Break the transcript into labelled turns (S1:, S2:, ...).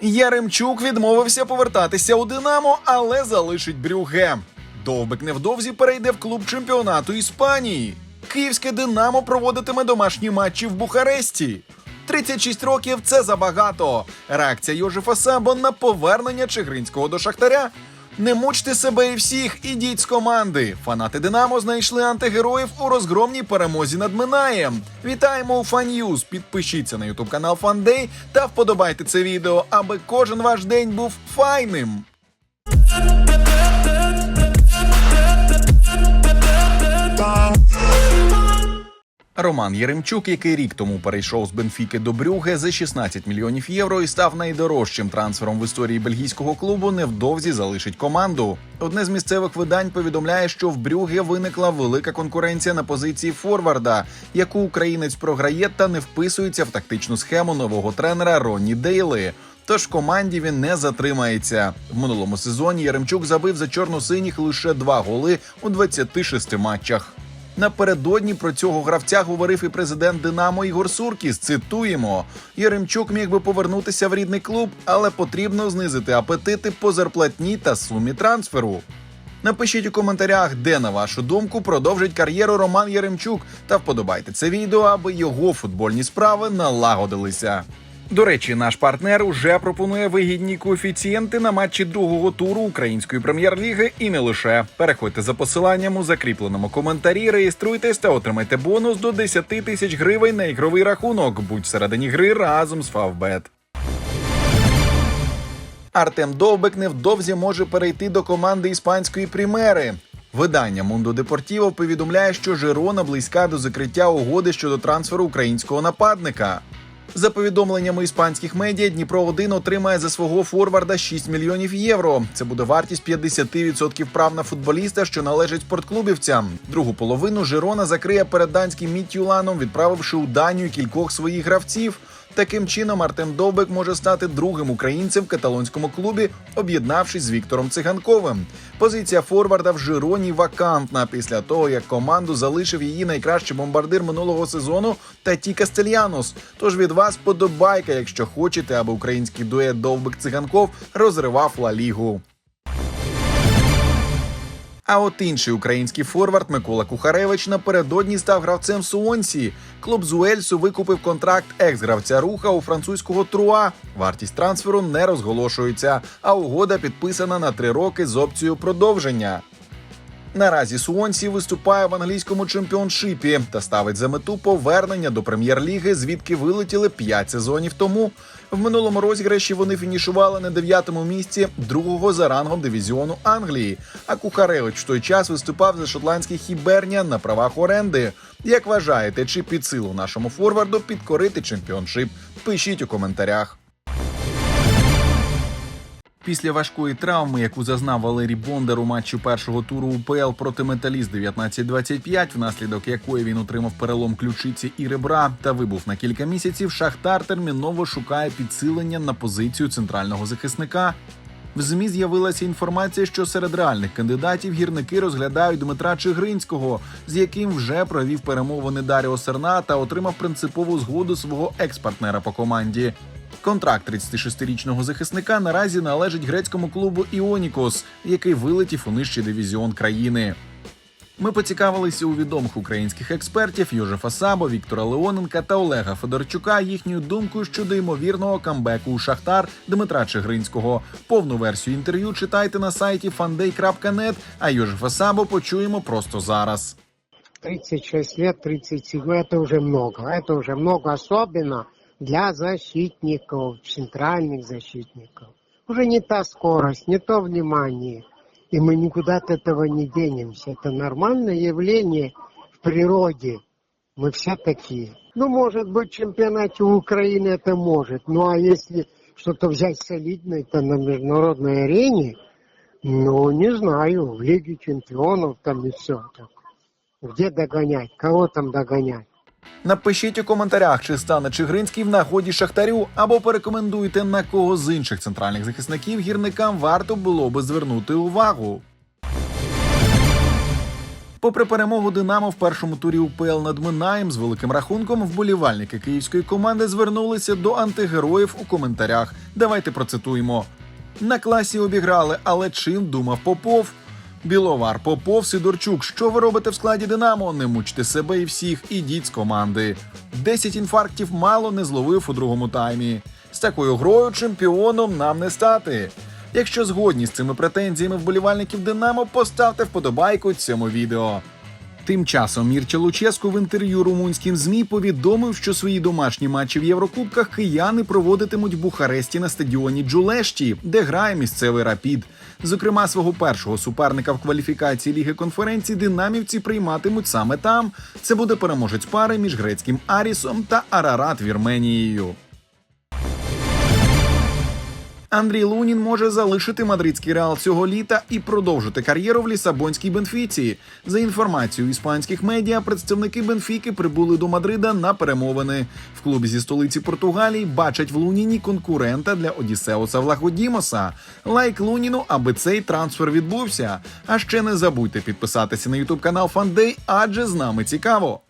S1: Яремчук відмовився повертатися у Динамо, але залишить Брюге. Довбик невдовзі перейде в клуб чемпіонату Іспанії. Київське Динамо проводитиме домашні матчі в Бухаресті. 36 років це забагато. Реакція Йожефа Сабо на повернення Чигринського до Шахтаря. Не мучте себе і всіх, ідіть з команди. Фанати Динамо знайшли антигероїв у розгромній перемозі над Минаєм. Вітаємо у Фан'юз. Підпишіться на ютуб канал Фандей та вподобайте це відео, аби кожен ваш день був файним. Роман Єремчук, який рік тому перейшов з Бенфіки до Брюге за 16 мільйонів євро і став найдорожчим трансфером в історії бельгійського клубу, невдовзі залишить команду. Одне з місцевих видань повідомляє, що в Брюге виникла велика конкуренція на позиції форварда, яку українець програє та не вписується в тактичну схему нового тренера Ронні Дейли. Тож команді він не затримається. В минулому сезоні Яремчук забив за чорно-синіх лише два голи у 26 матчах. Напередодні про цього гравця говорив і президент Динамо Ігор Суркіс. Цитуємо: Єремчук міг би повернутися в рідний клуб, але потрібно знизити апетити по зарплатні та сумі трансферу. Напишіть у коментарях, де на вашу думку продовжить кар'єру Роман Яремчук, та вподобайте це відео, аби його футбольні справи налагодилися. До речі, наш партнер уже пропонує вигідні коефіцієнти на матчі другого туру української прем'єр-ліги і не лише. Переходьте за посиланням у закріпленому коментарі, реєструйтесь та отримайте бонус до 10 тисяч гривень на ігровий рахунок. Будь всередині гри разом з Фавбет. Артем Довбик невдовзі може перейти до команди іспанської примери. Видання Мундо Депортіво повідомляє, що Жирона близька до закриття угоди щодо трансферу українського нападника. За повідомленнями іспанських медіа, Дніпро 1 отримає за свого форварда 6 мільйонів євро. Це буде вартість 50% прав на футболіста, що належить спортклубівцям. Другу половину Жирона закриє перед данським Мітюланом, відправивши у Данію кількох своїх гравців. Таким чином, Артем Довбик може стати другим українцем в каталонському клубі, об'єднавшись з Віктором Циганковим. Позиція форварда в Жироні вакантна після того, як команду залишив її найкращий бомбардир минулого сезону Таті Кастельянос. Тож від вас подобайка, якщо хочете, аби український дует Довбик Циганков розривав Ла Лігу. А от інший український форвард Микола Кухаревич напередодні став гравцем Суонсі. Клуб з Уельсу викупив контракт екс-гравця руха у французького Труа. Вартість трансферу не розголошується, а угода підписана на три роки з опцією продовження. Наразі Суонсі виступає в англійському чемпіоншипі та ставить за мету повернення до прем'єр-ліги, звідки вилетіли 5 сезонів тому. В минулому розіграші вони фінішували на дев'ятому місці другого за рангом дивізіону Англії. А Кухаревич в той час виступав за шотландський Хіберня на правах оренди. Як вважаєте, чи під силу нашому форварду підкорити чемпіоншип? Пишіть у коментарях. Після важкої травми, яку зазнав Валерій Бондар у матчі першого туру УПЛ проти Металіст 19-25, внаслідок якої він отримав перелом ключиці і ребра та вибув на кілька місяців, Шахтар терміново шукає підсилення на позицію центрального захисника. В змі з'явилася інформація, що серед реальних кандидатів гірники розглядають Дмитра Чигринського, з яким вже провів перемовини Даріо Серна та отримав принципову згоду свого екс-партнера по команді. Контракт 36-річного захисника наразі належить грецькому клубу Іонікос, який вилетів у нижчий дивізіон країни. Ми поцікавилися у відомих українських експертів Йожефа Сабо, Віктора Леоненка та Олега Федорчука їхньою думкою щодо ймовірного камбеку у Шахтар Дмитра Чигринського. Повну версію інтерв'ю читайте на сайті fanday.net, а Йожефа Сабо почуємо просто зараз.
S2: 36 лет, 37, это уже много. Это уже много, особенно для защитников, центральных защитников. Уже не та скорость, не то внимание. И мы никуда от этого не денемся. Это нормальное явление в природе. Мы все такие. Ну, может быть, в чемпионате Украины это может. Ну, а если что-то взять солидное, то на международной арене, ну, не знаю, в Лиге чемпионов там и все. Так. Где догонять? Кого там догонять?
S1: Напишіть у коментарях, чи стане Чигринський в нагоді Шахтарю, або порекомендуйте на кого з інших центральних захисників гірникам варто було би звернути увагу. Попри перемогу Динамо в першому турі УПЛ над Минаєм з великим рахунком, вболівальники київської команди звернулися до антигероїв у коментарях. Давайте процитуємо. На класі обіграли, але чим думав Попов? Біловар, Попов, Сидорчук. Що ви робите в складі Динамо? Не мучте себе і всіх, ідіть з команди. Десять інфарктів мало не зловив у другому таймі. З такою грою чемпіоном нам не стати. Якщо згодні з цими претензіями вболівальників Динамо, поставте вподобайку цьому відео. Тим часом Мірча Луческу в інтерв'ю румунським змі повідомив, що свої домашні матчі в Єврокубках кияни проводитимуть в Бухаресті на стадіоні Джулешті, де грає місцевий рапід. Зокрема, свого першого суперника в кваліфікації Ліги конференцій динамівці прийматимуть саме там. Це буде переможець пари між грецьким Арісом та Арарат Вірменією. Андрій Лунін може залишити мадридський реал цього літа і продовжити кар'єру в лісабонській Бенфіці. За інформацією іспанських медіа, представники Бенфіки прибули до Мадрида на перемовини. В клубі зі столиці Португалії бачать в Луніні конкурента для Одіссеуса Влагодімоса. Лайк Луніну, аби цей трансфер відбувся. А ще не забудьте підписатися на ютуб канал Фандей, адже з нами цікаво.